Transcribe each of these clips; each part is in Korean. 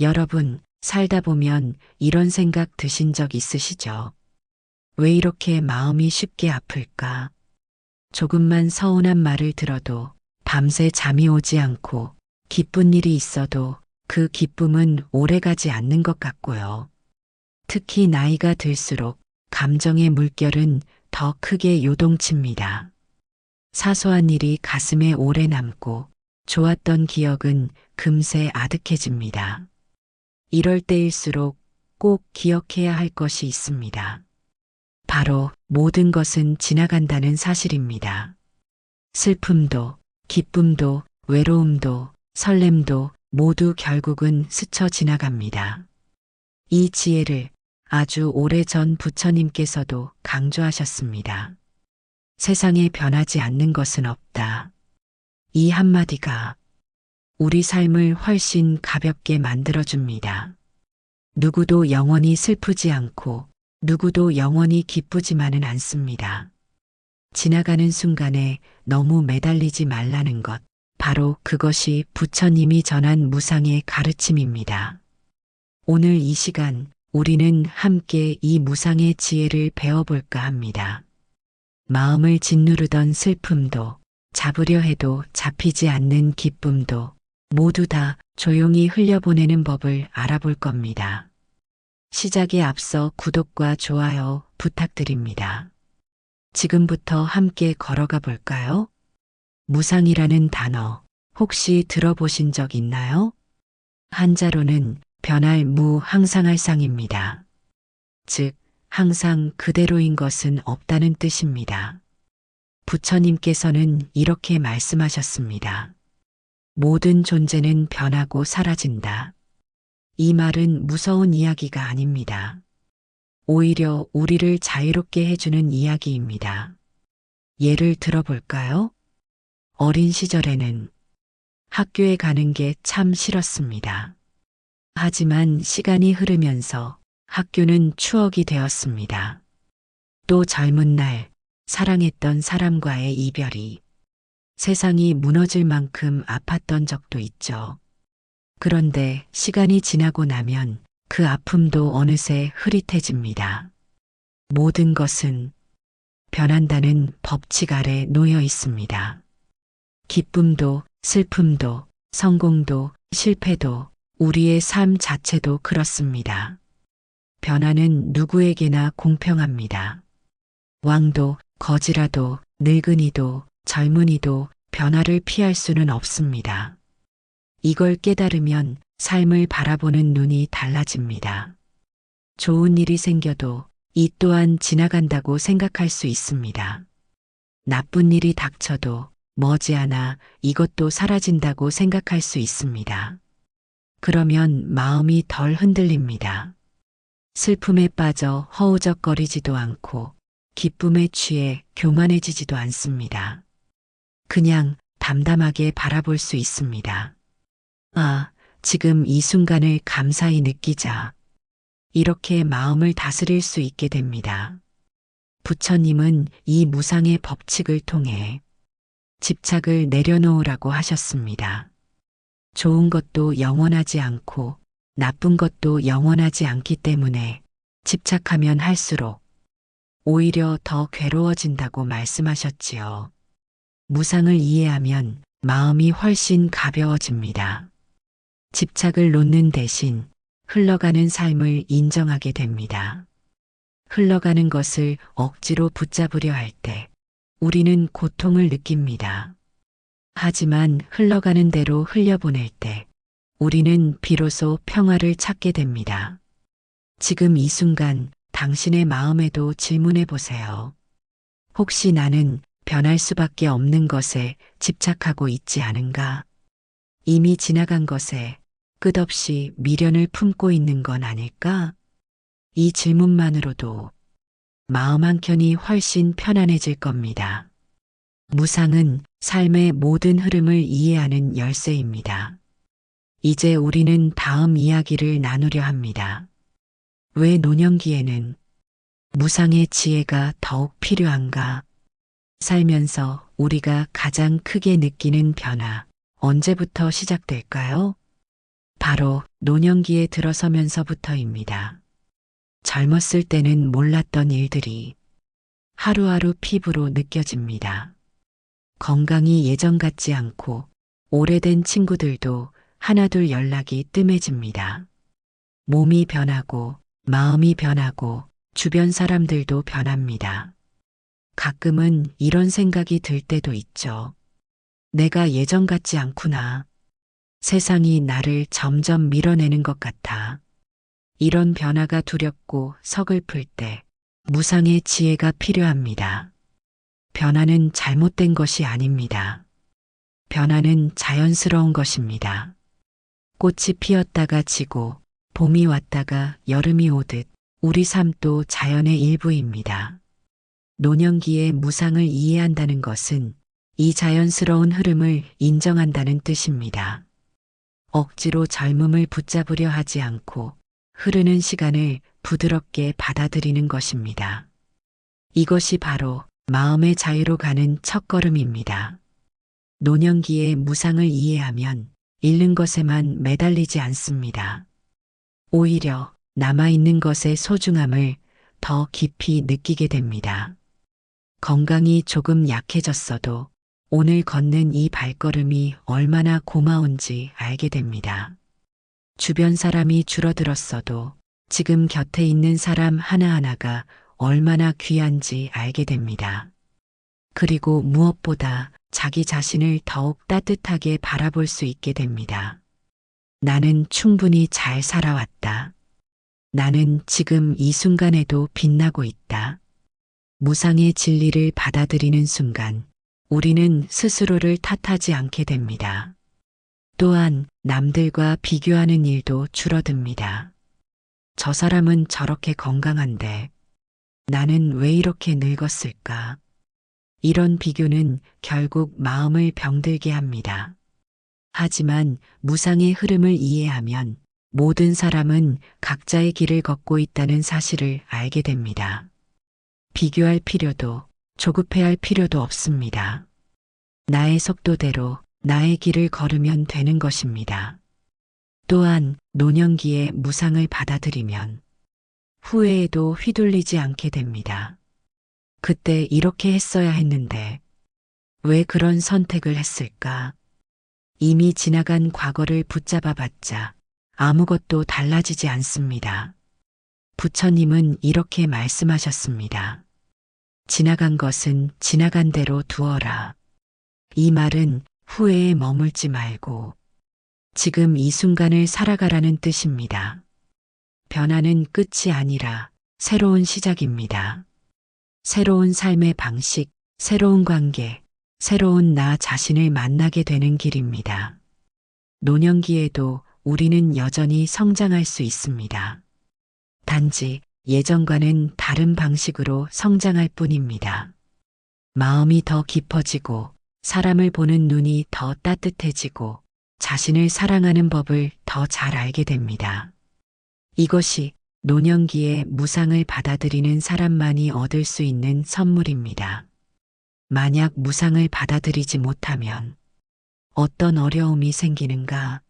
여러분, 살다 보면 이런 생각 드신 적 있으시죠? 왜 이렇게 마음이 쉽게 아플까? 조금만 서운한 말을 들어도 밤새 잠이 오지 않고 기쁜 일이 있어도 그 기쁨은 오래가지 않는 것 같고요. 특히 나이가 들수록 감정의 물결은 더 크게 요동칩니다. 사소한 일이 가슴에 오래 남고 좋았던 기억은 금세 아득해집니다. 이럴 때일수록 꼭 기억해야 할 것이 있습니다. 바로 모든 것은 지나간다는 사실입니다. 슬픔도, 기쁨도, 외로움도, 설렘도 모두 결국은 스쳐 지나갑니다. 이 지혜를 아주 오래 전 부처님께서도 강조하셨습니다. 세상에 변하지 않는 것은 없다. 이 한마디가 우리 삶을 훨씬 가볍게 만들어줍니다. 누구도 영원히 슬프지 않고 누구도 영원히 기쁘지만은 않습니다. 지나가는 순간에 너무 매달리지 말라는 것, 바로 그것이 부처님이 전한 무상의 가르침입니다. 오늘 이 시간 우리는 함께 이 무상의 지혜를 배워볼까 합니다. 마음을 짓누르던 슬픔도 잡으려 해도 잡히지 않는 기쁨도 모두 다 조용히 흘려보내는 법을 알아볼 겁니다. 시작에 앞서 구독과 좋아요 부탁드립니다. 지금부터 함께 걸어가 볼까요? 무상이라는 단어 혹시 들어보신 적 있나요? 한자로는 변할 무 항상할 상입니다. 즉, 항상 그대로인 것은 없다는 뜻입니다. 부처님께서는 이렇게 말씀하셨습니다. 모든 존재는 변하고 사라진다. 이 말은 무서운 이야기가 아닙니다. 오히려 우리를 자유롭게 해주는 이야기입니다. 예를 들어볼까요? 어린 시절에는 학교에 가는 게 참 싫었습니다. 하지만 시간이 흐르면서 학교는 추억이 되었습니다. 또 젊은 날 사랑했던 사람과의 이별이 세상이 무너질 만큼 아팠던 적도 있죠. 그런데 시간이 지나고 나면 그 아픔도 어느새 흐릿해집니다. 모든 것은 변한다는 법칙 아래 놓여 있습니다. 기쁨도 슬픔도 성공도 실패도 우리의 삶 자체도 그렇습니다. 변화는 누구에게나 공평합니다. 왕도 거지라도 늙은이도 젊은이도 변화를 피할 수는 없습니다. 이걸 깨달으면 삶을 바라보는 눈이 달라집니다. 좋은 일이 생겨도 이 또한 지나간다고 생각할 수 있습니다. 나쁜 일이 닥쳐도 머지않아 이것도 사라진다고 생각할 수 있습니다. 그러면 마음이 덜 흔들립니다. 슬픔에 빠져 허우적거리지도 않고 기쁨에 취해 교만해지지도 않습니다. 그냥 담담하게 바라볼 수 있습니다. 아, 지금 이 순간을 감사히 느끼자. 이렇게 마음을 다스릴 수 있게 됩니다. 부처님은 이 무상의 법칙을 통해 집착을 내려놓으라고 하셨습니다. 좋은 것도 영원하지 않고 나쁜 것도 영원하지 않기 때문에 집착하면 할수록 오히려 더 괴로워진다고 말씀하셨지요. 무상을 이해하면 마음이 훨씬 가벼워집니다. 집착을 놓는 대신 흘러가는 삶을 인정하게 됩니다. 흘러가는 것을 억지로 붙잡으려 할 때 우리는 고통을 느낍니다. 하지만 흘러가는 대로 흘려보낼 때 우리는 비로소 평화를 찾게 됩니다. 지금 이 순간 당신의 마음에도 질문해 보세요. 혹시 나는 변할 수밖에 없는 것에 집착하고 있지 않은가? 이미 지나간 것에 끝없이 미련을 품고 있는 건 아닐까? 이 질문만으로도 마음 한켠이 훨씬 편안해질 겁니다. 무상은 삶의 모든 흐름을 이해하는 열쇠입니다. 이제 우리는 다음 이야기를 나누려 합니다. 왜 노년기에는 무상의 지혜가 더욱 필요한가? 살면서 우리가 가장 크게 느끼는 변화, 언제부터 시작될까요? 바로 노년기에 들어서면서부터입니다. 젊었을 때는 몰랐던 일들이 하루하루 피부로 느껴집니다. 건강이 예전 같지 않고 오래된 친구들도 하나둘 연락이 뜸해집니다. 몸이 변하고 마음이 변하고 주변 사람들도 변합니다. 가끔은 이런 생각이 들 때도 있죠. 내가 예전 같지 않구나. 세상이 나를 점점 밀어내는 것 같아. 이런 변화가 두렵고 서글플 때 무상의 지혜가 필요합니다. 변화는 잘못된 것이 아닙니다. 변화는 자연스러운 것입니다. 꽃이 피었다가 지고 봄이 왔다가 여름이 오듯 우리 삶도 자연의 일부입니다. 노년기의 무상을 이해한다는 것은 이 자연스러운 흐름을 인정한다는 뜻입니다. 억지로 젊음을 붙잡으려 하지 않고 흐르는 시간을 부드럽게 받아들이는 것입니다. 이것이 바로 마음의 자유로 가는 첫걸음입니다. 노년기의 무상을 이해하면 잃는 것에만 매달리지 않습니다. 오히려 남아있는 것의 소중함을 더 깊이 느끼게 됩니다. 건강이 조금 약해졌어도 오늘 걷는 이 발걸음이 얼마나 고마운지 알게 됩니다. 주변 사람이 줄어들었어도 지금 곁에 있는 사람 하나하나가 얼마나 귀한지 알게 됩니다. 그리고 무엇보다 자기 자신을 더욱 따뜻하게 바라볼 수 있게 됩니다. 나는 충분히 잘 살아왔다. 나는 지금 이 순간에도 빛나고 있다. 무상의 진리를 받아들이는 순간 우리는 스스로를 탓하지 않게 됩니다. 또한 남들과 비교하는 일도 줄어듭니다. 저 사람은 저렇게 건강한데 나는 왜 이렇게 늙었을까? 이런 비교는 결국 마음을 병들게 합니다. 하지만 무상의 흐름을 이해하면 모든 사람은 각자의 길을 걷고 있다는 사실을 알게 됩니다. 비교할 필요도 조급해할 필요도 없습니다. 나의 속도대로 나의 길을 걸으면 되는 것입니다. 또한 노년기에 무상을 받아들이면 후회에도 휘둘리지 않게 됩니다. 그때 이렇게 했어야 했는데 왜 그런 선택을 했을까? 이미 지나간 과거를 붙잡아 봤자 아무것도 달라지지 않습니다. 부처님은 이렇게 말씀하셨습니다. 지나간 것은 지나간 대로 두어라. 이 말은 후회에 머물지 말고 지금 이 순간을 살아가라는 뜻입니다. 변화는 끝이 아니라 새로운 시작입니다. 새로운 삶의 방식, 새로운 관계, 새로운 나 자신을 만나게 되는 길입니다. 노년기에도 우리는 여전히 성장할 수 있습니다. 단지 예전과는 다른 방식으로 성장할 뿐입니다. 마음이 더 깊어지고 사람을 보는 눈이 더 따뜻해지고 자신을 사랑하는 법을 더 잘 알게 됩니다. 이것이 노년기에 무상을 받아들이는 사람만이 얻을 수 있는 선물입니다. 만약 무상을 받아들이지 못하면 어떤 어려움이 생기는가?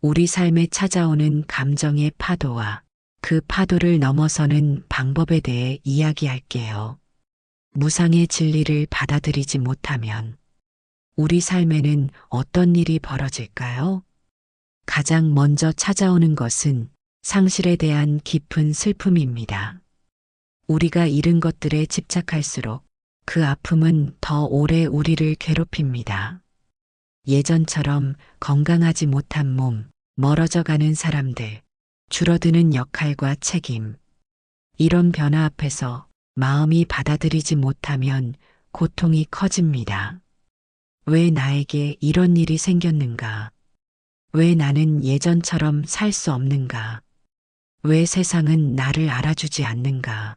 우리 삶에 찾아오는 감정의 파도와 그 파도를 넘어서는 방법에 대해 이야기할게요. 무상의 진리를 받아들이지 못하면 우리 삶에는 어떤 일이 벌어질까요? 가장 먼저 찾아오는 것은 상실에 대한 깊은 슬픔입니다. 우리가 잃은 것들에 집착할수록 그 아픔은 더 오래 우리를 괴롭힙니다. 예전처럼 건강하지 못한 몸, 멀어져 가는 사람들, 줄어드는 역할과 책임. 이런 변화 앞에서 마음이 받아들이지 못하면 고통이 커집니다. 왜 나에게 이런 일이 생겼는가? 왜 나는 예전처럼 살 수 없는가? 왜 세상은 나를 알아주지 않는가?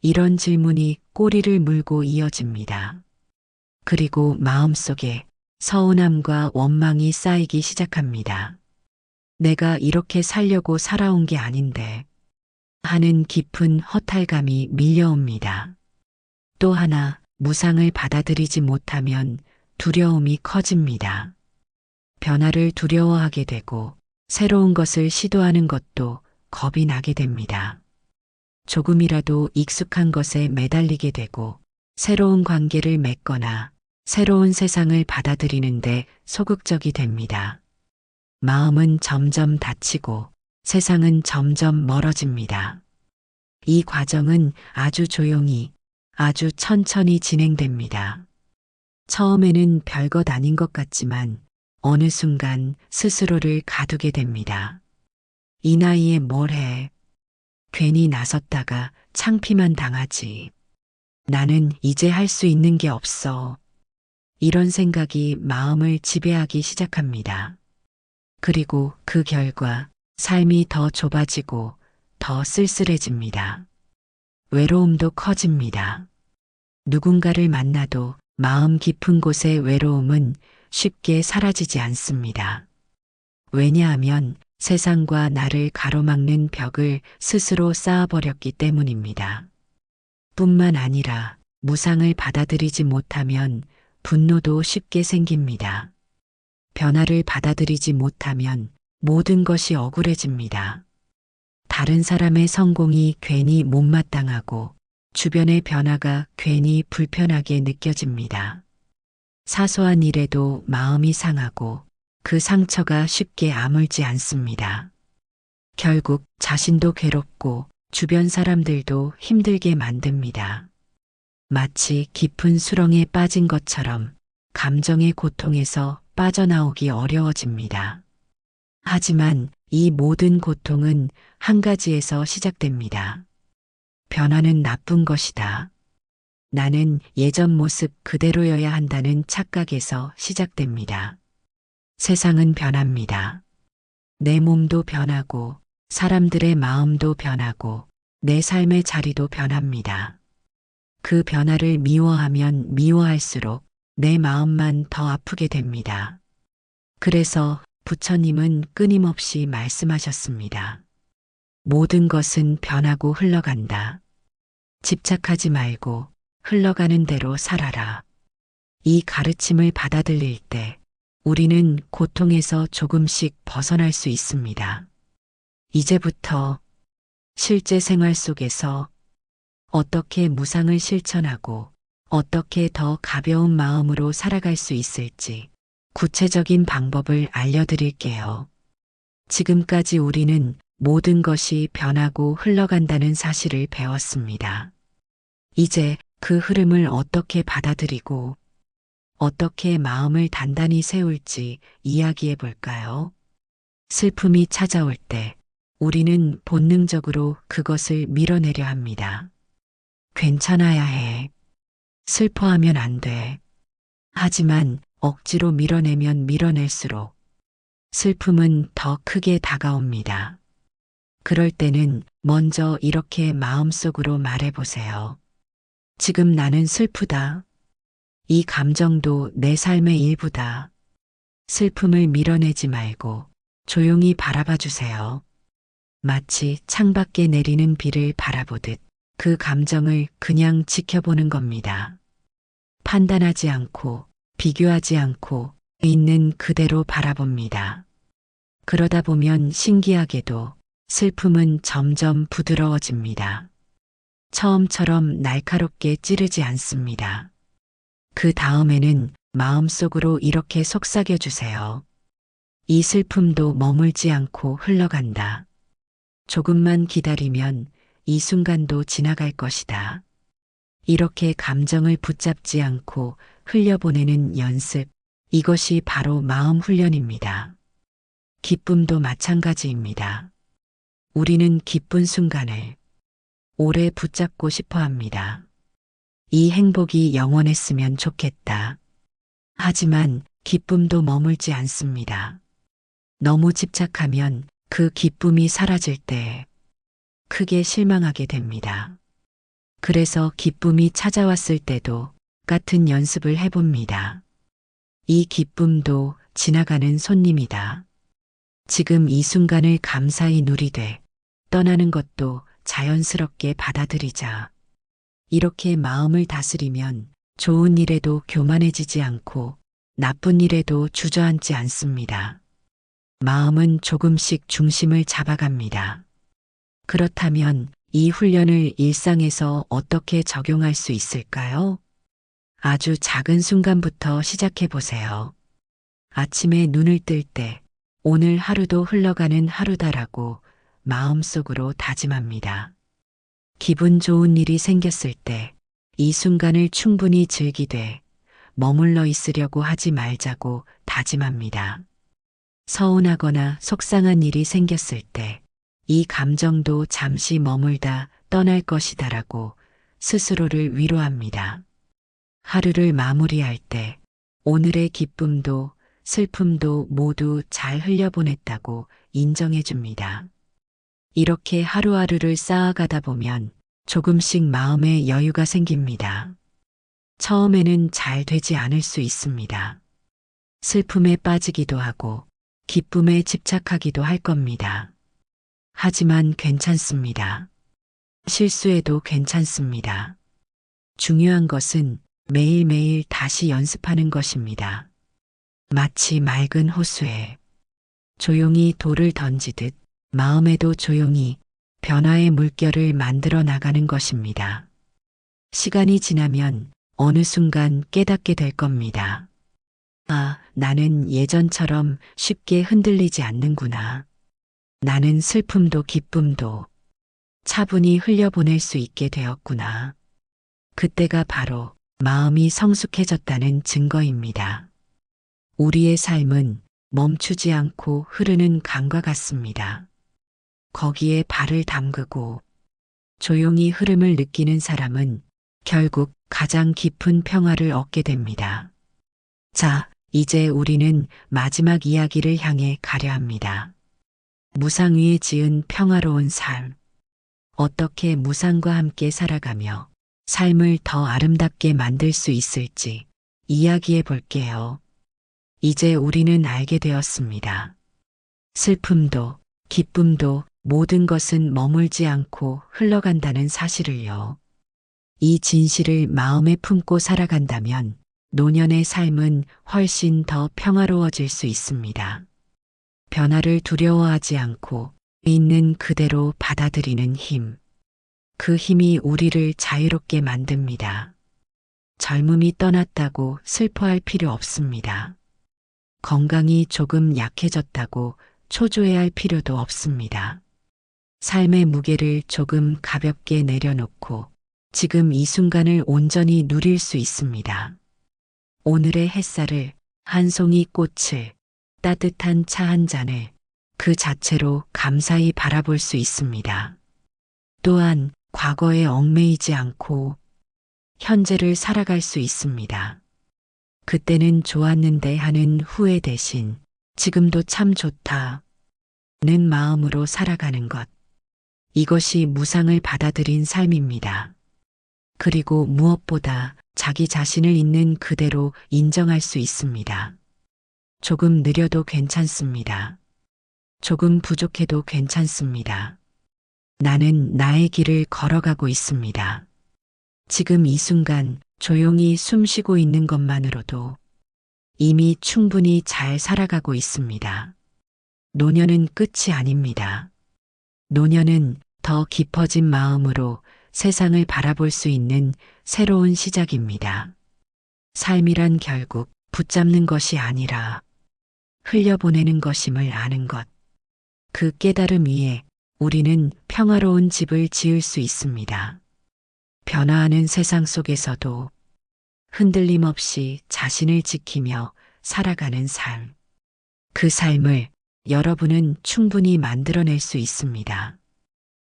이런 질문이 꼬리를 물고 이어집니다. 그리고 마음속에 서운함과 원망이 쌓이기 시작합니다. 내가 이렇게 살려고 살아온 게 아닌데 하는 깊은 허탈감이 밀려옵니다. 또 하나 무상을 받아들이지 못하면 두려움이 커집니다. 변화를 두려워하게 되고 새로운 것을 시도하는 것도 겁이 나게 됩니다. 조금이라도 익숙한 것에 매달리게 되고 새로운 관계를 맺거나 새로운 세상을 받아들이는데 소극적이 됩니다. 마음은 점점 닫히고 세상은 점점 멀어집니다. 이 과정은 아주 조용히, 아주 천천히 진행됩니다. 처음에는 별것 아닌 것 같지만 어느 순간 스스로를 가두게 됩니다. 이 나이에 뭘 해? 괜히 나섰다가 창피만 당하지. 나는 이제 할 수 있는 게 없어. 이런 생각이 마음을 지배하기 시작합니다. 그리고 그 결과 삶이 더 좁아지고 더 쓸쓸해집니다. 외로움도 커집니다. 누군가를 만나도 마음 깊은 곳의 외로움은 쉽게 사라지지 않습니다. 왜냐하면 세상과 나를 가로막는 벽을 스스로 쌓아버렸기 때문입니다. 뿐만 아니라 무상을 받아들이지 못하면 분노도 쉽게 생깁니다. 변화를 받아들이지 못하면 모든 것이 억울해집니다. 다른 사람의 성공이 괜히 못마땅하고 주변의 변화가 괜히 불편하게 느껴집니다. 사소한 일에도 마음이 상하고 그 상처가 쉽게 아물지 않습니다. 결국 자신도 괴롭고 주변 사람들도 힘들게 만듭니다. 마치 깊은 수렁에 빠진 것처럼 감정의 고통에서 빠져나오기 어려워집니다. 하지만 이 모든 고통은 한 가지에서 시작됩니다. 변화는 나쁜 것이다. 나는 예전 모습 그대로여야 한다는 착각에서 시작됩니다. 세상은 변합니다. 내 몸도 변하고 사람들의 마음도 변하고 내 삶의 자리도 변합니다. 그 변화를 미워하면 미워할수록 내 마음만 더 아프게 됩니다. 그래서 부처님은 끊임없이 말씀하셨습니다. 모든 것은 변하고 흘러간다. 집착하지 말고 흘러가는 대로 살아라. 이 가르침을 받아들일 때 우리는 고통에서 조금씩 벗어날 수 있습니다. 이제부터 실제 생활 속에서 어떻게 무상을 실천하고 어떻게 더 가벼운 마음으로 살아갈 수 있을지 구체적인 방법을 알려드릴게요. 지금까지 우리는 모든 것이 변하고 흘러간다는 사실을 배웠습니다. 이제 그 흐름을 어떻게 받아들이고 어떻게 마음을 단단히 세울지 이야기해 볼까요? 슬픔이 찾아올 때 우리는 본능적으로 그것을 밀어내려 합니다. 괜찮아야 해. 슬퍼하면 안 돼. 하지만 억지로 밀어내면 밀어낼수록 슬픔은 더 크게 다가옵니다. 그럴 때는 먼저 이렇게 마음속으로 말해보세요. 지금 나는 슬프다. 이 감정도 내 삶의 일부다. 슬픔을 밀어내지 말고 조용히 바라봐 주세요. 마치 창밖에 내리는 비를 바라보듯 그 감정을 그냥 지켜보는 겁니다. 판단하지 않고 비교하지 않고 있는 그대로 바라봅니다. 그러다 보면 신기하게도 슬픔은 점점 부드러워집니다. 처음처럼 날카롭게 찌르지 않습니다. 그 다음에는 마음속으로 이렇게 속삭여 주세요. 이 슬픔도 머물지 않고 흘러간다. 조금만 기다리면 이 순간도 지나갈 것이다. 이렇게 감정을 붙잡지 않고 흘려보내는 연습, 이것이 바로 마음 훈련입니다. 기쁨도 마찬가지입니다. 우리는 기쁜 순간을 오래 붙잡고 싶어 합니다. 이 행복이 영원했으면 좋겠다. 하지만 기쁨도 머물지 않습니다. 너무 집착하면 그 기쁨이 사라질 때 크게 실망하게 됩니다. 그래서 기쁨이 찾아왔을 때도 같은 연습을 해봅니다. 이 기쁨도 지나가는 손님이다. 지금 이 순간을 감사히 누리되 떠나는 것도 자연스럽게 받아들이자. 이렇게 마음을 다스리면 좋은 일에도 교만해지지 않고 나쁜 일에도 주저앉지 않습니다. 마음은 조금씩 중심을 잡아갑니다. 그렇다면 이 훈련을 일상에서 어떻게 적용할 수 있을까요? 아주 작은 순간부터 시작해 보세요. 아침에 눈을 뜰 때 오늘 하루도 흘러가는 하루다라고 마음속으로 다짐합니다. 기분 좋은 일이 생겼을 때 이 순간을 충분히 즐기되 머물러 있으려고 하지 말자고 다짐합니다. 서운하거나 속상한 일이 생겼을 때 이 감정도 잠시 머물다 떠날 것이다라고 스스로를 위로합니다. 하루를 마무리할 때 오늘의 기쁨도 슬픔도 모두 잘 흘려보냈다고 인정해 줍니다. 이렇게 하루하루를 쌓아가다 보면 조금씩 마음에 여유가 생깁니다. 처음에는 잘 되지 않을 수 있습니다. 슬픔에 빠지기도 하고 기쁨에 집착하기도 할 겁니다. 하지만 괜찮습니다. 실수해도 괜찮습니다. 중요한 것은 매일매일 다시 연습하는 것입니다. 마치 맑은 호수에 조용히 돌을 던지듯 마음에도 조용히 변화의 물결을 만들어 나가는 것입니다. 시간이 지나면 어느 순간 깨닫게 될 겁니다. 아, 나는 예전처럼 쉽게 흔들리지 않는구나. 나는 슬픔도 기쁨도 차분히 흘려보낼 수 있게 되었구나. 그때가 바로 마음이 성숙해졌다는 증거입니다. 우리의 삶은 멈추지 않고 흐르는 강과 같습니다. 거기에 발을 담그고 조용히 흐름을 느끼는 사람은 결국 가장 깊은 평화를 얻게 됩니다. 자, 이제 우리는 마지막 이야기를 향해 가려 합니다. 무상 위에 지은 평화로운 삶. 어떻게 무상과 함께 살아가며 삶을 더 아름답게 만들 수 있을지 이야기해 볼게요. 이제 우리는 알게 되었습니다. 슬픔도 기쁨도 모든 것은 머물지 않고 흘러간다는 사실을요. 이 진실을 마음에 품고 살아간다면 노년의 삶은 훨씬 더 평화로워질 수 있습니다. 변화를 두려워하지 않고 있는 그대로 받아들이는 힘. 그 힘이 우리를 자유롭게 만듭니다. 젊음이 떠났다고 슬퍼할 필요 없습니다. 건강이 조금 약해졌다고 초조해할 필요도 없습니다. 삶의 무게를 조금 가볍게 내려놓고 지금 이 순간을 온전히 누릴 수 있습니다. 오늘의 햇살을 한 송이 꽃을 따뜻한 차 한 잔을 그 자체로 감사히 바라볼 수 있습니다. 또한 과거에 얽매이지 않고 현재를 살아갈 수 있습니다. 그때는 좋았는데 하는 후회 대신 지금도 참 좋다. 는 마음으로 살아가는 것. 이것이 무상을 받아들인 삶입니다. 그리고 무엇보다 자기 자신을 있는 그대로 인정할 수 있습니다. 조금 느려도 괜찮습니다. 조금 부족해도 괜찮습니다. 나는 나의 길을 걸어가고 있습니다. 지금 이 순간 조용히 숨 쉬고 있는 것만으로도 이미 충분히 잘 살아가고 있습니다. 노년은 끝이 아닙니다. 노년은 더 깊어진 마음으로 세상을 바라볼 수 있는 새로운 시작입니다. 삶이란 결국 붙잡는 것이 아니라 흘려보내는 것임을 아는 것. 그 깨달음 위에 우리는 평화로운 집을 지을 수 있습니다. 변화하는 세상 속에서도 흔들림 없이 자신을 지키며 살아가는 삶. 그 삶을 여러분은 충분히 만들어낼 수 있습니다.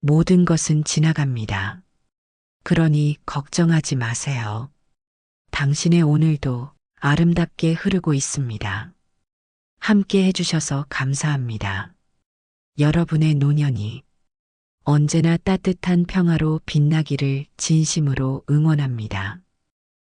모든 것은 지나갑니다. 그러니 걱정하지 마세요. 당신의 오늘도 아름답게 흐르고 있습니다. 함께 해주셔서 감사합니다. 여러분의 노년이 언제나 따뜻한 평화로 빛나기를 진심으로 응원합니다.